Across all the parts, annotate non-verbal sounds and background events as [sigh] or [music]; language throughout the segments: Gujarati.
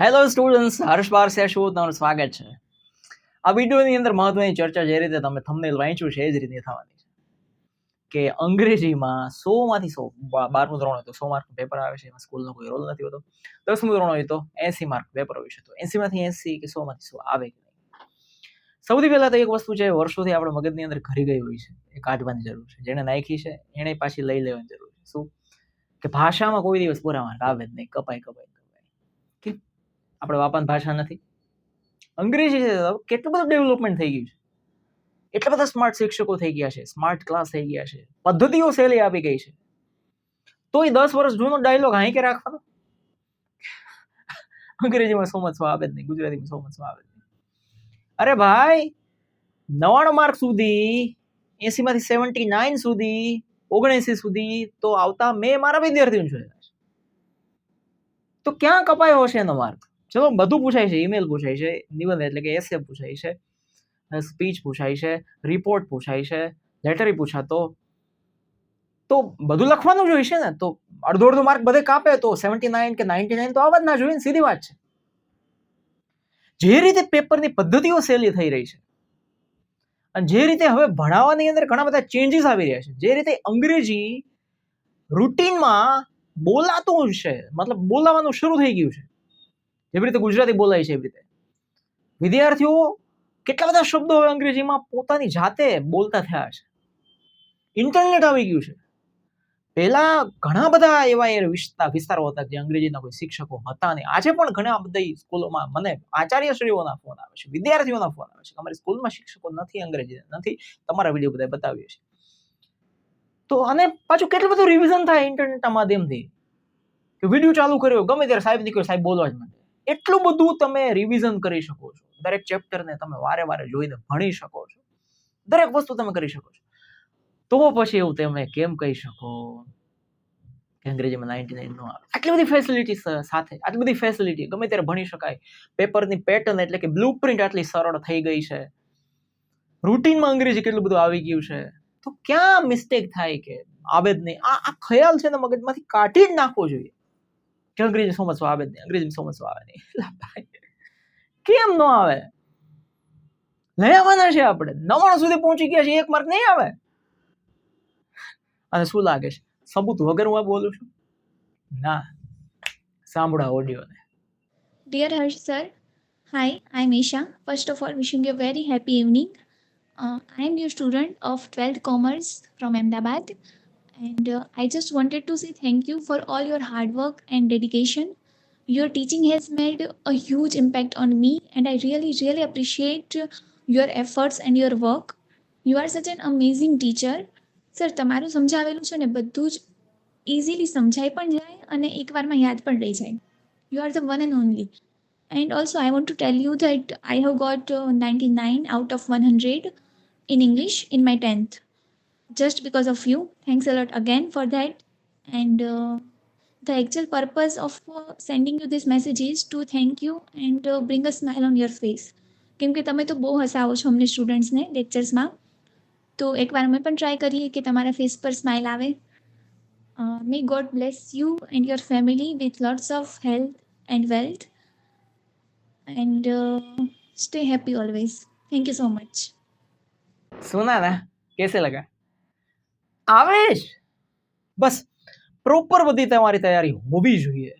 હેલો સ્ટુડન્ટ્સ હર્ષ પારસે શું તમારું સ્વાગત છે. આ વિડીયોની અંદર મહત્વની ચર્ચા જે રીતે તમે થંબનેલ વાંચ્યું છે, એ જ રીતે થવાની છે. કે અંગ્રેજીમાં સો માંથી સો બારમું ધોરણ હોય તો સો માર્ક પેપર આવે છે. એમાં સ્કૂલનો કોઈ રોલ નથી હોતો. દસમું ધોરણ હોય તો એસી માર્ક પેપર હોય છે. તો એસી માંથી એસી કે સો માંથી સો આવે કે નહીં? સૌથી પહેલા તો એક વસ્તુ છે, વર્ષોથી આપણા મગજની અંદર ઘરી ગઈ હોય છે. એ કાઢવાની જરૂર છે. જેને નાખી છે, એને પાછી લઈ લેવાની જરૂર છે. શું? કે ભાષામાં કોઈ દિવસ પૂરા માર્ક આવે જ નહીં. કપાય કપાય કપાય. કે આપણે વાપન ભાષા નથી. અંગ્રેજી છે કેટલું બધું ડેવલપમેન્ટ થઈ ગયું છે. એટલા બધા સ્માર્ટ શિક્ષકો થઈ ગયા છે સ્માર્ટ ક્લાસ થઈ ગયા છે, પદ્ધતિઓ સહેલી આપી ગઈ છે. તો એ દસ વર્ષ જૂનો ડાયલોગ હાઈ કે રાખવાનો? અંગ્રેજીમાં સમજવા આવે જ નહીં, ગુજરાતીમાં સમજવા આવે જ નહીં. અરે ભાઈ નવાણું માર્ક સુધી, એસીમાંથી સેવન્ટી નાઇન સુધી, ઓગણએસી સુધી તો આવતા મેં મારા વિદ્યાર્થીઓને જોયેલા છે. તો ક્યાં કપાયો હશે એનો માર્ક ચલો, બધું પૂછાય છે ઈમેલ પૂછાય છે નિબંધ એટલે કે એસે પૂછાય છે સ્પીચ પૂછાય છે રિપોર્ટ પૂછાય છે લેટરી પૂછાતો. તો બધું લખવાનું જોઈએ છે ને, તો અડધો અડધો માર્ક બધે કાપે તો સેવન્ટી નાઇન કે નાઇન્ટી નાઇન તો આવવા જ ના જોઈએ સીધી વાત છે. જે રીતે પેપરની પદ્ધતિઓ સહેલી થઈ રહી છે, અને જે રીતે હવે ભણાવવાની અંદર ઘણા બધા ચેન્જીસ આવી રહ્યા છે, જે રીતે અંગ્રેજી રૂટીનમાં બોલાતું છે, મતલબ બોલાવાનું શરૂ થઈ ગયું છે. જેવી રીતે ગુજરાતી બોલાય છે એવી રીતે. વિદ્યાર્થીઓ કેટલા બધા શબ્દો હવે અંગ્રેજીમાં પોતાની જાતે બોલતા થયા છે. ઇન્ટરનેટ આવી ગયું છે. પહેલા ઘણા બધા એવા એ વિસ્તાર, વિસ્તારો હતા જે અંગ્રેજીના કોઈ શિક્ષકો હતા નહીં. આજે પણ ઘણા બધા સ્કૂલોમાં મને આચાર્યશ્રીઓના ફોન આવે છે, વિદ્યાર્થીઓના ફોન આવે છે કે અમારી સ્કૂલમાં શિક્ષકો નથી, અંગ્રેજી નથી. તમારા વીડિયો બધા બતાવીએ છીએ. તો અને પાછું કેટલું બધું રિવિઝન થાય ઇન્ટરનેટના માધ્યમથી? કે વીડિયો ચાલુ કર્યો, ગમે ત્યારે સાહેબ નીકળ્યો સાહેબ બોલવા જ માંડે. એટલું બધું તમે રિવિઝન કરી શકો છો. દરેક ચેપ્ટરને તમે વારે વારે જોઈને ભણી શકો છો. દરેક વસ્તુ તમે કરી શકો છો. તો પછી એવું તમે કેમ કહી શકો કે અંગ્રેજીમાં નાઇન્ટી નાઇન આવે? આટલી બધી ફેસિલિટી સાથે. આટલી બધી ફેસિલિટી ગમે ત્યારે ભણી શકાય. પેપરની પેટર્ન એટલે કે બ્લુ પ્રિન્ટ આટલી સરળ થઈ ગઈ છે. રૂટીનમાં અંગ્રેજી કેટલું બધું આવી ગયું છે. તો ક્યાં મિસ્ટેક થાય કે? આવે જ નહીં આ આ ખ્યાલ છે ને મગજમાંથી કાઢી જ નાખવો જોઈએ. કે અંગ્રેજી સમજવા આવે જ નહીં અંગ્રેજી સમજવા આવે નહીં કેમ ન આવે લઈ આવવાના છે આપણે નવાણું સુધી પહોંચી ગયા છે એક માર્ક નહીં આવે અને શું લાગે છે સબૂત વગર હું બોલું છું ના સાંભળો ઓડિયોને Harsh sir, hi, I'm Isha. First of all, wishing you a very happy evening. Uh, I am your student of 12th Commerce from Ahmedabad, and uh, I just wanted to say thank you for all your hard work and dedication. Your teaching has made a huge impact on me, and I really, really appreciate your efforts and your work. You are such an amazing teacher. Sir તમારું સમજાવેલું છે ને બધું જ ઇઝીલી સમજાઈ પણ જાય અને એકવારમાં યાદ પણ રહી જાય You are the one and only. And also, I want to tell you that I have got uh, 99 out of 100 in English in my 10th. just because of you. Thanks a lot again for that. And uh, the actual purpose of uh, sending you this message is to thank you and uh, bring a smile on your face. કેમ કે તમે તો બહુ હસાવો છો અમને સ્ટુડન્ટ્સને લેક્ચર્સમાં તો એકવાર અમે પણ ટ્રાય કરીએ કે તમારા ફેસ પર સ્માઇલ આવે may God bless you and your family with lots of health and wealth and stay happy always thank you so much સોના કેસે લગા આવે જ બસ પ્રોપર બધી તમારી તૈયારી હોવી જોઈએ.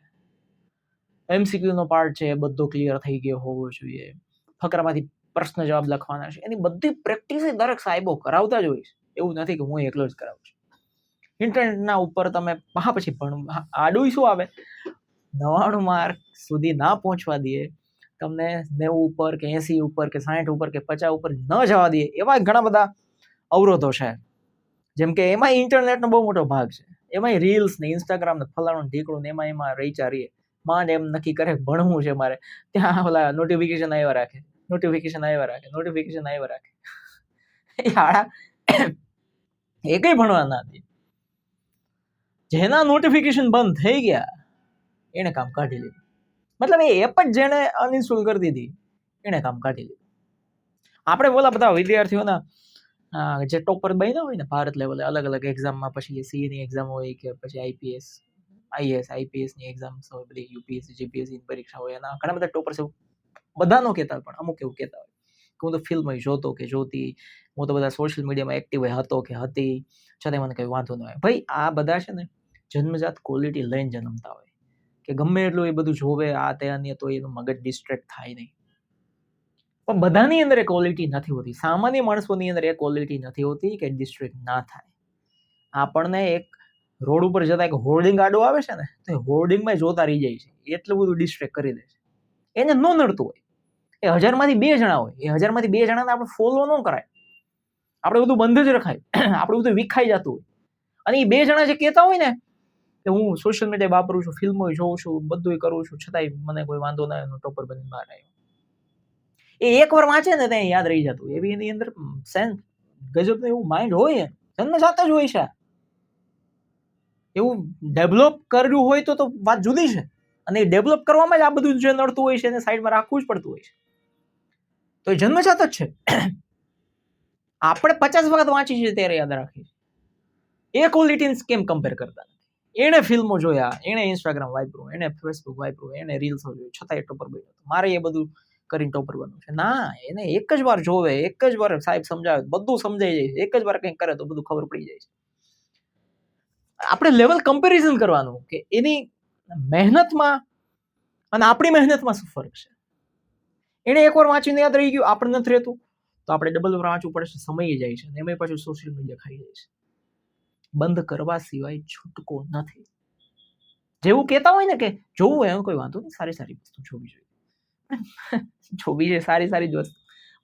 એમસીક્યુ નો પાર્ટ છે, બધો ક્લિયર થઈ ગયો હોવો જોઈએ. ફકરામાંથી પ્રશ્ન જવાબ લખવાના છે. એની બધી પ્રેક્ટિસ દરેક સાહેબો કરાવતા જ છે. એવું નથી કે હું એકલો જ કરાવું છું. ઇન્ટરનેટના ઉપર તમે, હા, પછી ભણ આડું શું આવે? નવાણું માર્ક સુધી ના પહોંચવા દઈએ. તમને નેવું ઉપર કે એંસી ઉપર કે સાઠ ઉપર કે પચાસ ઉપર ન જવા દઈએ. એવા ઘણા બધા અવરોધો છે. જેમ કે એમાં ઇન્ટરનેટનો બહુ મોટો ભાગ છે. એમાંય રીલ્સ ને ઇન્સ્ટાગ્રામ ને ફલાણું ઢીકળું ને એમાં એમાં રહી ચારીએ માંડ એમ નક્કી કરે ભણવું છે મારે. ત્યાં ઓલા નોટિફિકેશન આવ્યા રાખે. નોટિફિકેશન આવ્યા રાખે. નોટિફિકેશન આવ્યા રાખે. એ હાડા એ કઈ ભણવા ના દે. જેના નોટિફિકેશન બંધ થઈ ગયા એને કામ કાઢી લીધું. મતલબ એ એપ જ જેણે અનઇન્સ્ટોલ કરી દીધી, એણે કામ કાઢી લીધું. આપણે બોલા બધા વિદ્યાર્થીઓના જે ટોપર બન્યા હોય ને ભારત લેવલે અલગ અલગ એક્ઝામમાં પછી સીએની એક્ઝામ હોય કે પછી આઈપીએસ આઈએસ આઈપીએસની એક્ઝામ્સ હોય, બધી યુપીએસસી જીપીએસસી પરીક્ષા હોય, એના ઘણા બધા ટોપર્સ બધાનો કહેતા પણ અમુક એવું કહેતા હોય. કે હું તો ફિલ્મ જોતો કે જોતી, હું તો બધા સોશિયલ મીડિયામાં એક્ટિવ હતો કે હતી, છતાં મને કંઈ વાંધો ન હોય ભાઈ, આ બધા છે ને જન્મજાત ક્વોલિટી લઈને જન્મતા હોય. કે ગમે એટલું એ બધું જોવે, આ તે અન્ય તો એનું મગજ ડિસ્ટ્રેક્ટ થાય નહીં. પણ બધાની અંદર એ ક્વોલિટી નથી હોતી. સામાન્ય માણસોની અંદર એ ક્વોલિટી નથી હોતી કે ડિસ્ટ્રેક્ટ ના થાય. આપણને એક રોડ ઉપર જતા એક હોર્ડિંગ આડો આવે છે ને, તો એ હોર્ડિંગમાં જોતા રહી જાય છે. એટલું બધું ડિસ્ટ્રેક્ટ કરી દે છે. એને ન નડતું હોય. એ હજારમાંથી બે જણા હોય. એ હજારમાંથી બે જણાને આપણે ફોલો ન કરાય. આપણે બધું બંધ જ રખાય. [clears throat] આપણે બધું વિખાઈ જતું હોય. અને એ બે જણા જે કહેતા હોય ને, કે હું સોશિયલ મીડિયા વાપરું છું ફિલ્મો જોઉં છું બધું કરું છું, છતાંય મને કોઈ વાંધો ના એનો ટોપર બની બહાર આવ્યો. એ એકવાર વાંચે ને ત્યાં યાદ રહી જતું. એવી એની અંદર સેન્સ ગજબનું એવું માઇન્ડ હોય જન્મ જાત જ હોય છે એવું ડેવલપ કર્યું હોય તો તો વાત જુદી છે. અને એ ડેવલપ કરવામાં જ આ બધું જે નડતું હોય છે એને સાઈડમાં રાખવું જ પડતું હોય છે. તો એ જન્મજાત જ છે. [coughs] આપણે પચાસ વખત વાંચી છે ત્યારે યાદ રાખીએ એ ક્વોલિટીને કેમ કમ્પેર કરતા એણે ફિલ્મો જોયા, એણે ઇન્સ્ટાગ્રામ વાપર્યું, એણે ફેસબુક વાપર્યું, એણે રીલ્સો જોયું છતાં એ ટોપર બન્યો મારે એ બધું કરીને ટોપર બનવું છે. ના, એને એક જ વાર જોવે, એક જ વાર સાહેબ સમજાવે, બધું સમજાઈ જાય એક જ વાર કંઈક કરે તો બધું ખબર પડી જાય છે. આપણે લેવલ કમ્પેરિઝન કરવાનું કે એની મહેનતમાં અને આપણી મહેનતમાં શું ફરક છે? એણે એકવાર વાંચીને યાદ રહી ગયું, આપણે નથી રહેતું, તો આપણે ડબલ વાંચવું પડે છે, સમય જાય છે અને એમાં પાછું સોશિયલ મીડિયા ખાઈ જાય છે. બંધ કરવા સિવાય છૂટકો નથી. જેવું કહેતા હોય ને કે જોવું એનો કોઈ વાંધો નહીં, સારી સારી વસ્તુ જોવી જોઈએ. જોવી છે, સારી સારી જ વસ્તુ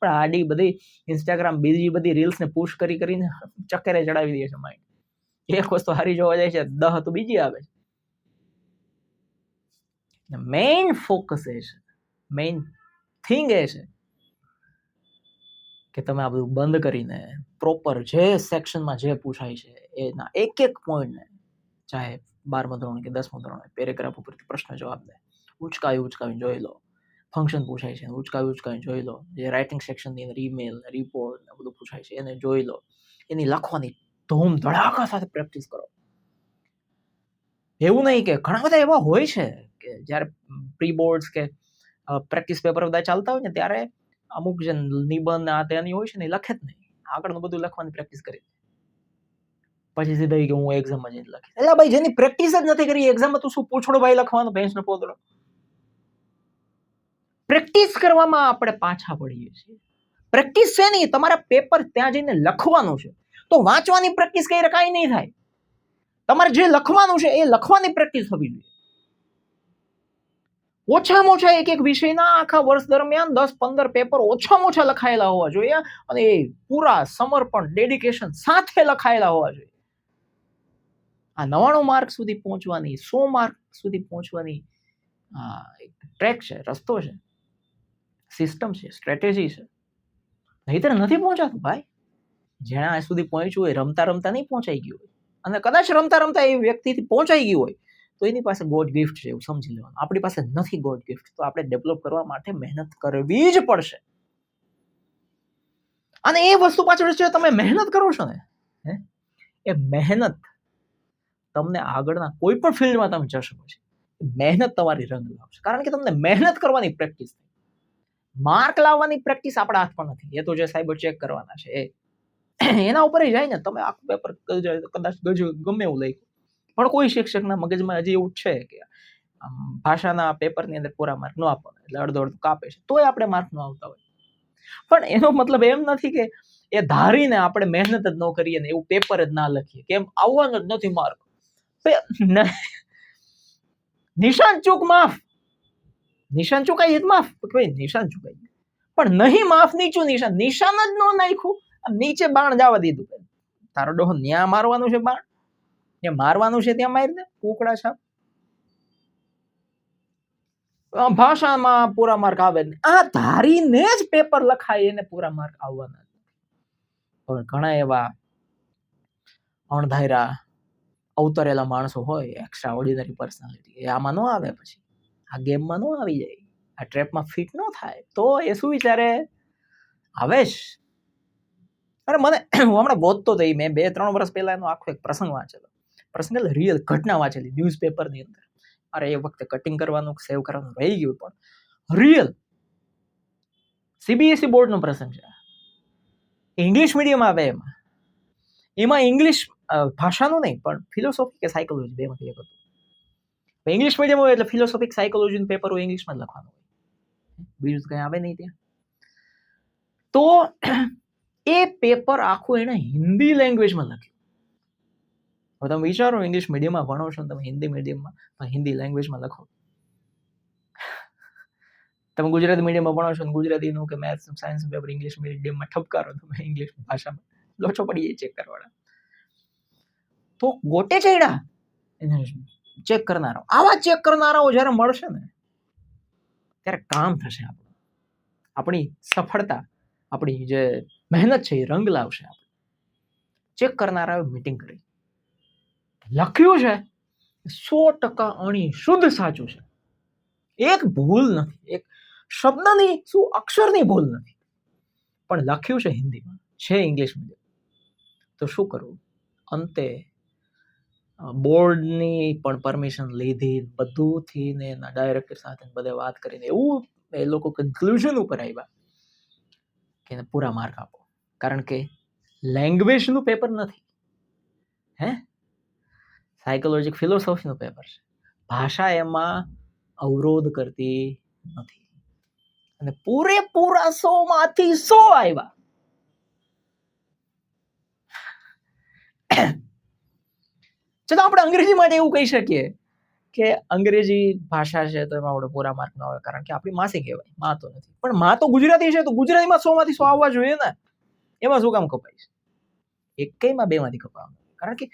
પણ આડી બધી ઇન્સ્ટાગ્રામ બીજી બધી રીલ્સને પુશ કરી કરીને ચક્કરે ચડાવી દે છે માઇન્ડ એક વસ્તુ હારી જોવા જાય છે, દહ તો બીજી આવે છે. મેઇન ફોકસ એ છે. મેઇન થિંગ એ છે કે તમે આ બધું બંધ કરીને પ્રોપર જે સેક્શનમાં જે પૂછાય છે, એના એક એક પોઈન્ટને ચાહે બારમા ધોરણ કે દસમા ધોરણ પેરેગ્રાફ ઉપરથી પ્રશ્ન જવાબ દે. ઉચકાવી ઉચકાવી જોઈ લો. ફંક્શન પૂછાય છે. ઉચકાવી ઉચકાવીને જોઈ લો જે રાઇટિંગ સેક્શનની અંદર ઈમેલ રિપોર્ટ ને બધું પૂછાય છે, એને જોઈ લો એની લખવાની ધૂમ ધડાકા સાથે પ્રેક્ટિસ કરો. એવું નહીં કે ઘણા બધા એવા હોય છે કે જ્યારે પ્રી બોર્ડ્સ કે પ્રેક્ટિસ પેપર બધા ચાલતા હોય ને ત્યારે અમુક જે નિબંધ આ તેની હોય છે ને લખે જ નહીં. આગળનું બધું લખવાની પ્રેક્ટિસ કરી પછી સીધા કે હું એક્ઝામમાં જઈને લખીશ. એટલે ભાઈ જેની પ્રેક્ટિસ જ નથી કરી એક્ઝામમાં તું શું પૂછડો ભાઈ લખવાનો? બેન્ચનો પોદડો પ્રેક્ટિસ કરવામાં આપણે પાછા પડીએ છીએ. પ્રેક્ટિસ છે નહીં, તમારા પેપર ત્યાં જઈને લખવાનું છે. તો વાંચવાની પ્રેક્ટિસ કઈ કાંઈ નહીં થાય. તમારે જે લખવાનું છે એ લખવાની પ્રેક્ટિસ થવી જોઈએ. ઓછામાં ઓછા એક એક વિષયના આખા વર્ષ દરમિયાન દસ પંદર પેપર ઓછામાં ઓછા લખાયેલા હોવા જોઈએ અને એ પૂરા સમર્પણ, ડેડિકેશન સાથે લખાયેલા હોવા જોઈએ. આ નવાણું માર્ક સુધી પહોંચવાની, સો માર્ક સુધી પહોંચવાની, આ એક ટ્રેક છે, રસ્તો છે. સિસ્ટમ છે, સ્ટ્રેટેજી છે. નહીતર નથી પહોંચાતું ભાઈ. જેણે સુધી પહોંચ્યું હોય, રમતા રમતા નહીં પહોંચાઈ ગયું હોય. અને કદાચ રમતા રમતા એ વ્યક્તિથી પહોંચાઈ ગયું હોય, તો એની પાસે ગોડ ગિફ્ટ છે એવું સમજી લેવાનું. આપણી પાસે નથી ગોડ ગિફ્ટ, તો આપણે ડેવલપ કરવા માટે મહેનત કરવી જ પડશે. અને એ વસ્તુ પાછળ છે, તમે મહેનત કરો છો ને એ મહેનત તમને આગળના કોઈ પણ ફિલ્ડમાં તમે જશો પછી, મહેનત તમારી રંગ લાવશે. કારણ કે તમને મહેનત કરવાની પ્રેક્ટિસ માર્ક લાવવાની પ્રેક્ટિસ આપણા હાથમાં નથી. એ તો જે સાહેબ ચેક કરવાના છે એના ઉપર જાય ને. તમે આખું પેપર કદાચ ગજુ ગમે એવું લખ્યું. પણ કોઈ શિક્ષકના મગજમાં હજી એવું છે કે ભાષાના પેપરની અંદર પૂરા માર્ક ન આપવાના, એટલે અડધો અડધો કાપે છે. તોય આપણે માર્ક ન આવતા હોય. પણ એનો મતલબ એમ નથી કે એ ધારીને આપણે મહેનત જ ન કરીએ ને એવું પેપર જ ના લખીએ કેમ આવવાનો જ નથી માર્ક. નિશાન ચૂક માફ. નિશાન ચૂકાઈ માફ ભાઈ નિશાન ચૂકાઈ પણ નહીં માફ નીચું નિશાન. નિશાન જ ન નાખ્યું નીચે બાણ જવા દીધું તારો ડોહો ન્યા મારવાનું છે બાણ? ત્યાં મારવાનું છે ત્યાં મારી દે કુકડા છાપ. ભાષામાં પૂરા માર્ક આવે આ ધારીને જ પેપર લખાય એને પૂરા માર્ક આવવાના. પણ ઘણા એવા અણધાયરા અવતરેલા માણસો હોય એક્સ્ટ્રા ઓર્ડિનરી પર્સનાલિટી એ આમાં ન આવે પછી. આ ગેમમાં ન આવી જાય, આ ટ્રેપમાં ફિટ ન થાય, તો એ શું વિચારે? આવે જ. અરે મને, હું હમણાં ગોતતો થઈ મેં બે ત્રણ વર્ષ પહેલા એનો આખો એક પ્રસંગ વાંચેલો. પર્સનલ રિયલ ઘટના વાંચેલી ન્યૂઝપેપરની અંદર. અરે એ વખતે કટિંગ કરવાનું સેવ કરવાનું રહી ગયું પણ રિયલ સીબીએસઈ બોર્ડનો પ્રસંગ છે. ઇંગ્લિશ મીડિયમ આવે એમાં. એમાં ઇંગ્લિશ ભાષાનું નહીં, પણ ફિલોસોફી કે સાયકોલોજી બેમાંથી એક હતું. ઇંગ્લિશ મીડિયમ હોય એટલે ફિલોસોફિક સાયકોલોજીનું પેપર હોય ઇંગ્લિશમાં જ લખવાનું હોય. બીજું કંઈ આવે નહીં ત્યાં. તો એ પેપર આખું એણે હિન્દી લેંગ્વેજમાં લખ્યું. હવે તમે વિચારો ઇંગ્લિશ મીડિયમમાં ભણો છો તમે હિન્દી મીડિયમમાં પણ હિન્દી લેંગ્વેજમાં લખો. તમે ગુજરાતી મીડિયમમાં ભણો છો ગુજરાતીનું કે મેથ્સ સાયન્સ પેપર ઇંગ્લિશ મીડિયમમાં ઠપકારો તમે ઇંગ્લિશ ભાષામાં. લોચો પડી એ ચેક કરવાના તો ગોટે ચડ્યા ચેક કરનારાઓ આવા ચેક કરનારાઓ જ્યારે મળશે ને, ત્યારે કામ થશે આપણું. આપણી સફળતા, આપણી જે મહેનત છે એ રંગ લાવશે આપણે. ચેક કરનારાએ મિટિંગ કરી. લખ્યું છે, સો ટકા અણી શુદ્ધ સાચું છે. એક ભૂલ નથી, એક શબ્દની શું, અક્ષરની ભૂલ નથી. પણ લખ્યું છે હિન્દીમાં, છે ઇંગ્લિશ મીડિયમ તો શું કરવું? અંતે બોર્ડની પણ પરમિશન લીધી, બધુંથી ને એના ડાયરેક્ટર સાથે બધે વાત કરીને એવું એ લોકો કન્ક્લુઝન ઉપર આવ્યા કે પૂરા માર્ક આપો. કારણ કે લેંગ્વેજનું પેપર નથી. હે? સાયકોલોજી ફિલોસોફીનું પેપર છે. ભાષા એમાં અવરોધ કરતી નથી. અને પૂરેપૂરા સો માંથી સો આવ્યા. ચલો આપણે અંગ્રેજી માટે એવું કહી શકીએ કે અંગ્રેજી ભાષા છે તો એમાં આપણે પૂરા માર્ક ન આવે, કારણ કે આપણી માસી કહેવાય, માં તો નથી. પણ માં તો ગુજરાતી છે, તો ગુજરાતીમાં સો માંથી સો આવવા જોઈએ ને. એમાં શું કામ કપાય છે? એકમાં બે માંથી કપાવવાનું કારણ કે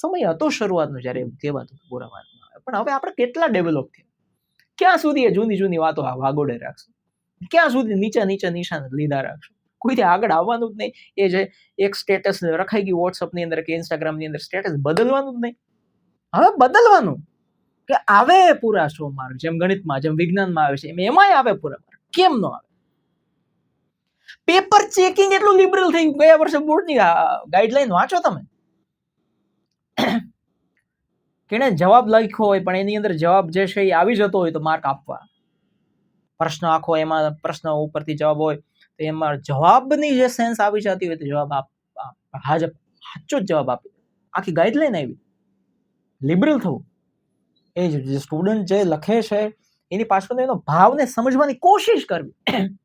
સમય હતો શરૂઆતનો જ્યારે એવું કહેવાતું પૂરા માર્ક ન આવે. પણ હવે આપણે કેટલા ડેવલપ થયા? ક્યાં સુધી એ જૂની જૂની વાતો આ વાગોડે રાખશું? ક્યાં સુધી નીચે નીચે નિશાન લીધા રાખશું? કોઈથી આગળ આવવાનું જ નહીં. એ જે એક સ્ટેટસ રખાઈ ગયું વોટ્સઅપની અંદર કે ઇન્સ્ટાગ્રામની અંદર સ્ટેટસ બદલવાનું જ નહીં. હવે બદલવાનું. કે આવે પૂરા શો માર્ક જેમ ગણિતમાં, જેમ વિજ્ઞાનમાં આવે છે, એમ એમાંય આવે પૂરા માર્ક કેમ ન આવે? પેપર ચેકિંગ એટલું લિબરલ થઈ ગયું. ગયા વર્ષે બોર્ડની ગાઈડલાઈન વાંચો તમે. [coughs] કેણે જવાબ લખ્યો હોય, પણ એની અંદર જવાબ જે છે એ આવી જતો હોય તો માર્ક આપવા. પ્રશ્ન આખો એમાં પ્રશ્ન ઉપરથી જવાબ હોય. તો એમાં જવાબની જે સેન્સ આવી જતી હોય તો જવાબ આપ આપ- હાજ સાચો જ જવાબ આપી. આખી ગાઈડલાઈન આવી. લિબરલ થવું. એ જ સ્ટુડન્ટ જે લખે છે, એની પાછળનો એનો ભાવને સમજવાની કોશિશ કરવી. [coughs]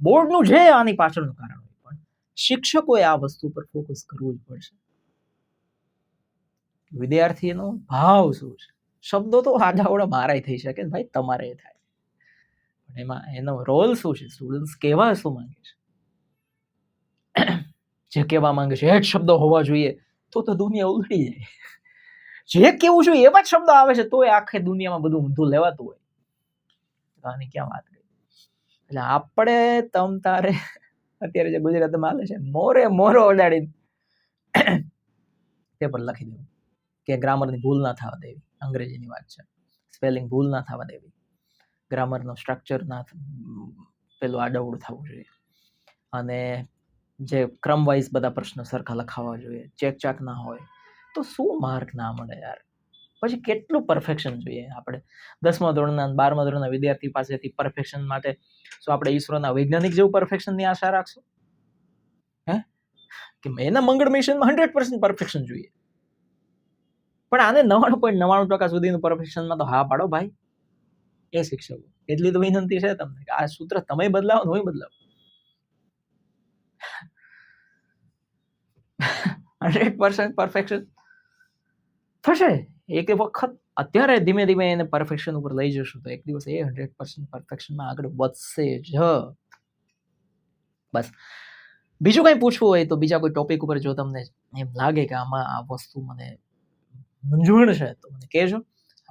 બોર્ડનું જે આની પાછળનું કારણ હોય પણ શિક્ષકોએ આ વસ્તુ પર ફોકસ કરવું જ પડશે. વિદ્યાર્થીનો ભાવ શું છે? શબ્દો તો આડાવડા મારાય થઈ શકે ભાઈ, તમારે થાય. પણ એમાં એનો રોલ શું છે? સ્ટુડન્ટ્સ કહેવા શું માંગે છે? જે કહેવા માંગે છે? એ જ શબ્દો હોવા જોઈએ તો તો દુનિયા ઉલટી જાય. જે કેવું જોઈએ એવા જ શબ્દો આવે છે તોય આખે દુનિયામાં બધું ઊંધું લેવાતું હોય. તો આની ક્યાં વાત કરી? એટલે આપણે તમ તારે અત્યારે જે ગુજરાતમાં હાલે છે, મોરે મોરો ઓડાડીને પેપર લખી દેવું કે ગ્રામરની ભૂલ ના થવા દેવી. અંગ્રેજીની વાત છે. સ્પેલિંગ ભૂલ ના થવા દેવી. ગ્રામરનો સ્ટ્રક્ચર ના પેલું આડવડું થવું જોઈએ. અને જે ક્રમ વાઇઝ બધા પ્રશ્નો સરખા લખાવા જોઈએ, ચેક ચાક ના હોય, તો શું માર્ક ના મળે યાર? પછી કેટલું પરફેક્શન જોઈએ આપણે? દસમા ધોરણના બારમા ધોરણના વિદ્યાર્થી પાસેથી પરફેક્શન માટે શું આપણે ઈસરોના વૈજ્ઞાનિક જેવું પરફેક્શનની આશા રાખશું? હે? કે એના મંગળ મિશનમાં હંડ્રેડ પર્સન્ટ પરફેક્શન જોઈએ. પણ આને નવ્વાણું પોઈન્ટ નવ્વાણું ટકા સુધીનું પરફેક્શનમાં તો હા પાડો ભાઈ. એ શિક્ષકો. એટલી તો વિનંતી છે તમને કે આ સૂત્ર તમે બદલાવો હું બદલાવો. Hundred percent perfection. થશે. એક વખત અત્યારે ધીમે ધીમે એને પરફેક્શન ઉપર લઈ જશું તો એક દિવસ એ હંડ્રેડ પર્સન્ટ પરફેક્શનમાં આગળ વધશે જ. બસ. બીજું કંઈ પૂછવું હોય તો બીજા કોઈ ટોપિક ઉપર જો તમને એમ લાગે કે આમાં આ વસ્તુ મને મૂંઝવણ છે તો મને કહેજો.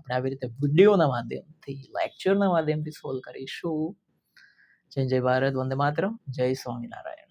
આપણે આવી રીતે વિડીયોના માધ્યમથી લેક્ચરના માધ્યમથી સોલ્વ કરીશું. જય જય ભારત, વંદે માતરમ, જય સ્વામિનારાયણ.